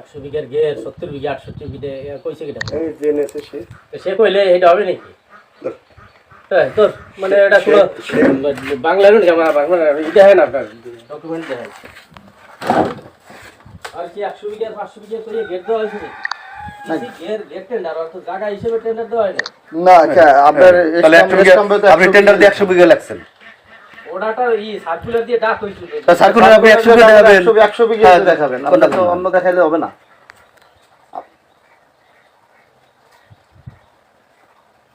একশো বিঘার গের সত্তর বিঘা আটষট্টি বিঘে কইছে কিটা? এই জেনেছে সে। তো সে কইলে এটা হবে নাকি? ধর। হ্যাঁ তোর মানে এটা কোনো বাংলার বাংলা এটা হয় না আপনার? ডকুমেন্ট দেখেন আর কি একশো বিঘা পাঁচশো বিঘা করে গেট দেওয়া হয়েছে নাকি? গের গেট টেন্ডার অর্থ জায়গা হিসেবে টেন্ডার দেওয়া হয় না আপনার একশো বিঘা আপনি টেন্ডার দিয়ে একশো বিঘা লাগছেন ওটাটা ই সার্কুলার দিয়ে ডাক হয়েছিল। সার্কুলার আপনি একশো বিঘা দেখাবেন। একশো একশো বিঘা হ্যাঁ, দেখাবেন। আপনি তো অন্য দেখাইলে হবে না।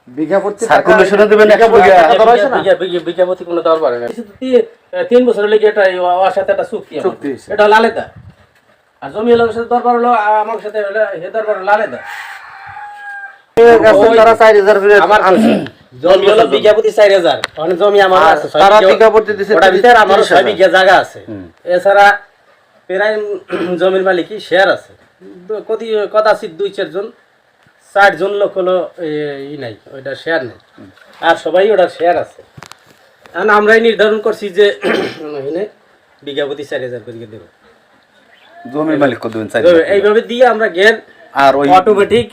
বিঘা প্রতি সার্কুলেশনে দেবেন একশো বিঘা টাকা। রয়েছে না? বিঘা- বিঘা- বিঘাপতি কোনো দরকার না। তিন বছর লেগে এটা ওর সাথে একটা চুক্তি চুক্তি। এটা হলো আর জমি হলো সাথে দরবার হলো আমার সাথে হলো হে দরবার হলো আলাদা তারা চার হাজার করে জমি। হলো বিঘাপতি চার হাজার। ওখানে জমি আমার আছে তারা দিছে ভিতরে ছয় বিঘা জায়গা আছে। এছাড়া প্রায় জমির মালিকই শেয়ার আছে। কদাচিত দুই চারজন ষাট জন লোক হলো ই নাই ওইটা শেয়ার নেই। আর সবাই ওটার শেয়ার আছে। এখন আমরাই নির্ধারণ করছি যে বিঘাপতি চার হাজার করে দেবো। জমির মালিক কত দেবেন? এইভাবে দিয়ে আমরা গের আর অটোমেটিক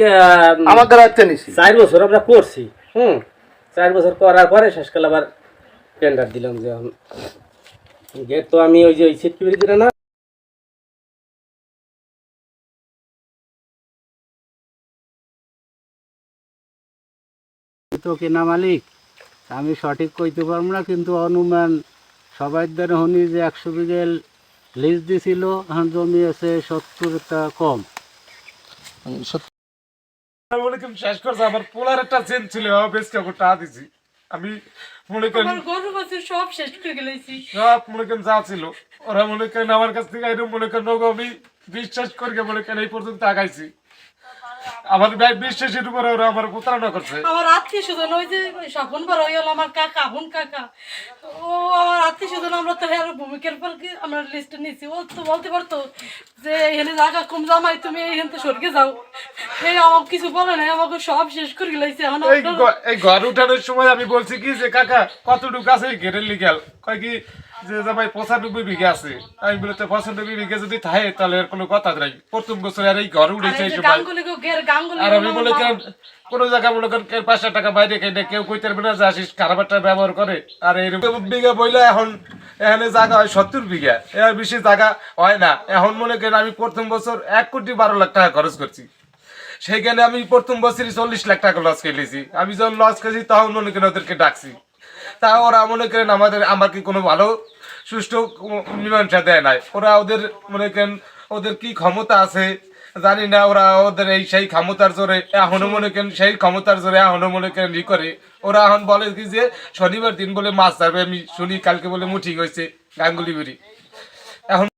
আমাদের চার বছর আমরা করছি। হুম। চার বছর করার পরে শেষকালে আবার টেন্ডার দিলাম যে গেট তো আমি ওই যে ওই সিট কিনে না তো কেনা মালিক আমি সঠিক কইতে পারব না কিন্তু অনুমান সবাই দ্বারা হনি যে একশো বিঘে লিজ দিছিল এখন জমি আছে সত্তরটা কম। আমি শেষ করছে আমার পোলার একটা চেন ছিল বেশ কেমন টাকা দিছি আমি মনে গরু বছর সব শেষ করে গেলেছি। সব মনে করেন যা ছিল। ওরা মনে করেন আমার কাছ থেকে এরকম মনে করেন আমি বিশ্বাস করি মনে করেন এই পর্যন্ত আগাইছি। আমার ভাই বিশ্বাসের উপরে ওরা আমার প্রতারণা করছে। আমার আত্মীয় স্বজন ওই যে স্বপন বড় হয়ে আমার কাকা বোন কাকা। ও আমার আত্মীয় স্বজন আমরা তো আর ভূমিকার পর কি আমরা লিস্টে নিয়েছি ও তো বলতে পারতো যে এখানে জায়গা কম জামাই তুমি এইখান থেকে সরকে যাও। এই আমার কিছু বলে নাই আমাকে সব শেষ করে গেলাইছে এখন এই আপনার- ঘ- এই ঘর উঠানোর সময় আমি বলছি কি যে কাকা কতটুকু আছে ঘেরের লিগাল কয় কি যে জামাই পঁচানব্বই বিঘে আছে। আমি বলে তো পঁচানব্বই বিঘে যদি থাকে তাহলে এর কোনো কথা নাই। প্রথম বছর আর এই ঘর উঠেছে এই এই সময়। গাঙ্গুলি গো গের গাঙ্গুলি আর আমি বলে কেন কোন জায়গায় মনে করেন পাঁচশো টাকা বাইরে খাই কেউ কইতে পারবে না যে আসিস ব্যবহার করে। আর এরকম বিঘা বইলে এখন এখানে জায়গা হয় সত্তর বিঘা। এর বেশি জায়গা হয় না। এখন মনে করেন আমি প্রথম বছর এক কোটি বারো লাখ টাকা খরচ করছি। সেইখানে আমি প্রথম বছরই চল্লিশ লাখ টাকা লস খেলেছি আমি যখন লস খেয়েছি তখন মনে করেন ওদেরকে ডাকছি। তা ওরা মনে করেন আমাদের আমাকে কোনো ভালো সুষ্ঠু মীমাংসা দেয় নাই। ওরা ওদের মনে করেন, ওদের কি ক্ষমতা আছে জানি না, ওরা ওদের এই সেই ক্ষমতার জোরে এখনও মনে করেন, সেই ক্ষমতার জোরে এখনও মনে করেন ই করে। ওরা এখন বলে কি যে, শনিবার দিন বলে মাছ ধরবে, আমি শুনি কালকে বলে মুঠি হয়েছে গাঙ্গুলি বুড়ি এখন